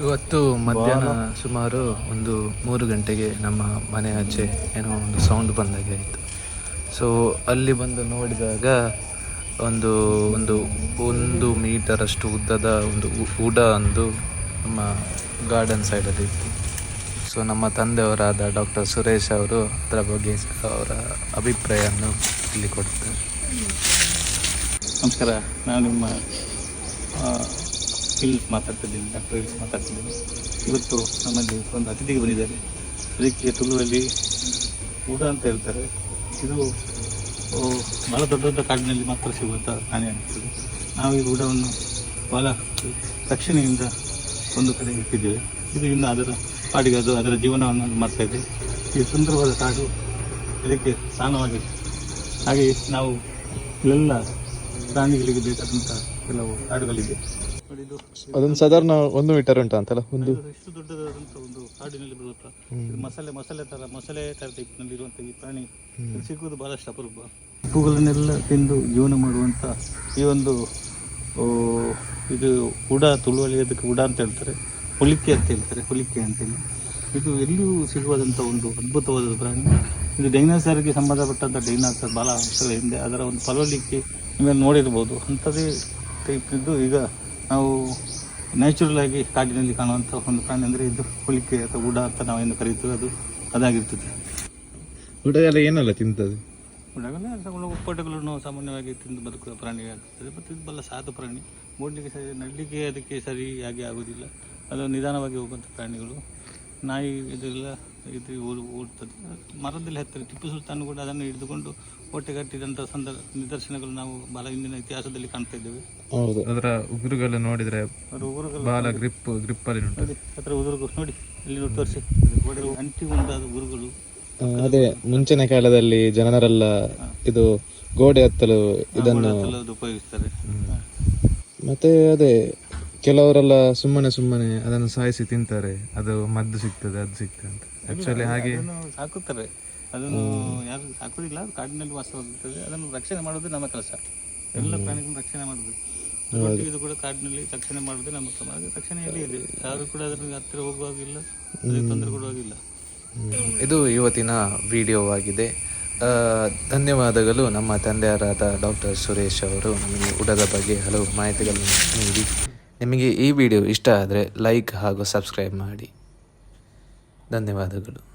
ಇವತ್ತು ಮಧ್ಯಾಹ್ನ ಸುಮಾರು ಒಂದು ಮೂರು ಗಂಟೆಗೆ ನಮ್ಮ ಮನೆ ಆಚೆ ಏನೋ ಒಂದು ಸೌಂಡ್ ಬಂದಾಗೆ ಆಯಿತು. ಸೊ ಅಲ್ಲಿ ಬಂದು ನೋಡಿದಾಗ ಒಂದು ಒಂದು ಒಂದು ಮೀಟರಷ್ಟು ಉದ್ದದ ಒಂದು ಊಟ ಅಂದು ನಮ್ಮ ಗಾರ್ಡನ್ ಸೈಡಲ್ಲಿ ಇತ್ತು. ಸೊ ನಮ್ಮ ತಂದೆಯವರಾದ ಡಾಕ್ಟರ್ ಸುರೇಶ್ ಅವರು ಅದರ ಬಗ್ಗೆ ಅವರ ಅಭಿಪ್ರಾಯವನ್ನು ಇಲ್ಲಿ ಕೊಡ್ತಾರೆ ನಮಸ್ಕಾರ. ನಾನು ನಿಮ್ಮ ಇಲ್ಸ್ ಮಾತಾಡ್ತಿದ್ದೀನಿ, ಡಾಕ್ಟರ್ ಇಲ್ಸ್ ಮಾತಾಡ್ತಿದ್ದೀನಿ. ಇವತ್ತು ನಮ್ಮಲ್ಲಿ ಒಂದು ಅತಿಥಿಗೆ ಬಂದಿದ್ದಾರೆ. ಅದಕ್ಕೆ ತುಳುವಲ್ಲಿ ಊಟ ಅಂತ ಹೇಳ್ತಾರೆ. ಇದು ಭಾಳ ದೊಡ್ಡ ದೊಡ್ಡ ಕಾಡಿನಲ್ಲಿ ಮಾತ್ರ ಸಿಗುವಂಥ ಪ್ರಾಣಿ ಆಗ್ತದೆ ನಾವು ಈ ಊಟವನ್ನು ಬಹಳ ರಕ್ಷಣೆಯಿಂದ ಒಂದು ಕಡೆ ಇಟ್ಟಿದ್ದೇವೆ. ಇದು ಇನ್ನು ಅದರ ಪಾಡಿಗೆ ಅದು ಅದರ ಜೀವನವನ್ನು ಅದು ಮಾಡ್ತಾ ಇದೆ. ಈ ಸುಂದರವಾದ ಕಾಡು ಇದಕ್ಕೆ ಸ್ಥಾನವಾಗಿದೆ. ಹಾಗೆ ನಾವು ಇಲ್ಲೆಲ್ಲ ಪ್ರಾಣಿಗಳಿಗೆ ಬೇಕಾದಂಥ ಕೆಲವು ಕಾಡುಗಳಿದೆ ಅದೊಂದು ಸಾಧಾರಣ ಒಂದು ಮೀಟರ್ ಉಂಟು ಅಂತಲ್ಲ ಒಂದು? ಇಷ್ಟು ಎಷ್ಟು ದೊಡ್ಡದಾದಂಥ ಒಂದು ಕಾಡಿನಲ್ಲಿ ಬರುತ್ತಾ ಇದು ಮಸಾಲೆ ಮಸಾಲೆ ತರ ಮಸಾಲೆ ಥರ ಟೈಪ್ನಲ್ಲಿ ಇರುವಂಥ ಈ ಪ್ರಾಣಿ ಇದು ಸಿಗುವುದು ಬಹಳಷ್ಟು ಅಪರೂಪ. ಹೂಗಳನ್ನೆಲ್ಲ ತಿಂದು ಜೀವನ ಮಾಡುವಂತ ಈ ಒಂದು ಇದು ಉಡ ತುಳುವಲ್ಲಿ ಅದಕ್ಕೆ ಉಡ ಅಂತ ಹೇಳ್ತಾರೆ. ಹುಲಿಕೆ ಅಂತ ಹೇಳ್ತಾರೆ ಹುಲಿಕೆ ಅಂತೇಳಿ. ಇದು ಎಲ್ಲಿಯೂ ಸಿಗುವಂತ ಒಂದು ಅದ್ಭುತವಾದ ಪ್ರಾಣಿ. ಇದು ಡೈನಾಸರ್ಗೆ ಸಂಬಂಧಪಟ್ಟಂತ ಡೈನಾಸರ್ ಬಹಳ ವರ್ಷಗಳ ಹಿಂದೆ ಅದರ ಒಂದು ಫಲವಲಿಕೆ ನಿಮಗೆ ನೋಡಿರ್ಬೋದು. ಅಂತದೇ ಟೈಪ್ ಇದ್ದು ಈಗ ನಾವು ನ್ಯಾಚುರಲ್ ಆಗಿ ಕಾಡಿನಲ್ಲಿ ಕಾಣುವಂಥ ಒಂದು ಪ್ರಾಣಿ ಅಂದರೆ ಇದು ಹುಲಿಕೆ ಅಥವಾ ಉಡ ಅಂತ ನಾವೇನು ಕರೀತೀವಿ ಅದು ಅದಾಗಿರ್ತದೆ. ಎಲ್ಲ ಏನೆಲ್ಲ ತಿಂತದೆ? ಉಡಗಲ್ಲ ಸಾಮಾನ್ಯವಾಗಿ ತಿಂದು ಬದುಕುವ ಪ್ರಾಣಿ ಆಗ್ತದೆ ಮತ್ತು ಇದು ಬಲ್ಲ ಸಾಧು ಪ್ರಾಣಿ. ಮೂಡಲಿಕ್ಕೆ ಸರಿ ನಡಲಿಕ್ಕೆ ಅದಕ್ಕೆ ಸರಿಯಾಗಿ ಆಗೋದಿಲ್ಲ ಅದು ನಿಧಾನವಾಗಿ ಹೋಗುವಂಥ ಪ್ರಾಣಿಗಳು. ನಾಯಿ ಇದೆಲ್ಲ ಇದು ಊರು ಓಡ್ತದೆ ಮರದಲ್ಲಿ ಹತ್ತಿರ ಟಿಪ್ಪು ಸುಲ್ತಾನ್ ಕೂಡ ಅದನ್ನು ಹಿಡಿದುಕೊಂಡು ಹೊಟ್ಟೆಗಟ್ಟಿದಂಥ ಸಂದರ್ಭ ನಿದರ್ಶನಗಳು ನಾವು ಬಹಳ ಹಿಂದಿನ ಇತಿಹಾಸದಲ್ಲಿ ಕಾಣ್ತಾ ಇದ್ದೇವೆ. ಅದರ ಉಗುರುಗಳು ನೋಡಿದ್ರೆ ಬಹಳ ಗ್ರಿಪ್ ಗ್ರಿಪ್ ಅಲ್ಲಿ ಅದರ ಉದುರುಗಳು ನೋಡಿ ಇಲ್ಲಿ ತೋರಿಸಿ. ಅಂಟಿ ಉಂಟಾದ ಉರುಗಳು ಅದೇ ಮುಂಚಿನ ಕಾಲದಲ್ಲಿ ಜನರೆಲ್ಲ ಇದು ಗೋಡೆ ಹತ್ತಲು ಇದನ್ನು ಉಪಯೋಗಿಸ್ತಾರೆ. ಮತ್ತೆ ಅದೇ ಕೆಲವರೆಲ್ಲ ಸುಮ್ಮನೆ ಸುಮ್ಮನೆ ಅದನ್ನು ಸಾಯಿಸಿ ತಿಂತಾರೆ. ಅದು ಮದ್ದು ಸಿಗ್ತದೆ ಅದು ಸಿಗ್ತದೆ ಅಂತ. ಆಕ್ಚುಲಿ ಹಾಗೆ ಸಾಕುತ್ತಾರೆ ಅದನ್ನು ಯಾರು ಸಾಕುವುದಿಲ್ಲ ಕಾಡಿನಲ್ಲಿ ವಾಸವಾಗುತ್ತದೆ. ಅದನ್ನು ರಕ್ಷಣೆ ಮಾಡೋದು ನಮ್ಮ ಕೆಲಸ. ಎಲ್ಲ ಪ್ರಾಣಿಗಳನ್ನು ರಕ್ಷಣೆ ಮಾಡುದು ಇದು ಕೂಡ ಕಾಡಿನಲ್ಲಿ ರಕ್ಷಣೆ ಮಾಡೋದು ನಮ್ಮ ಕ್ರಮ ಹಾಗೆ ರಕ್ಷಣೆಯಲ್ಲಿ ಇದೆ ಯಾರು ಕೂಡ ಅದರ ಹತ್ತಿರ ಹೋಗುವಾಗಿಲ್ಲ ತೊಂದರೆ ಕೊಡುವಾಗಿಲ್ಲ. ಇದು ಇವತ್ತಿನ ವಿಡಿಯೋವಾಗಿದೆ ಆಗಿದೆ. ಧನ್ಯವಾದಗಳು ನಮ್ಮ ತಂದೆಯರಾದ ಡಾಕ್ಟರ್ ಸುರೇಶ್ ಅವರು. ನಮಗೆ ಊಟದ ಬಗ್ಗೆ ಹಲವು ಮಾಹಿತಿಗಳನ್ನು ನೀಡಿ. ನಿಮಗೆ ಈ ವಿಡಿಯೋ ಇಷ್ಟ ಆದರೆ ಲೈಕ್ ಹಾಗೂ ಸಬ್ಸ್ಕ್ರೈಬ್ ಮಾಡಿ. ಧನ್ಯವಾದಗಳು.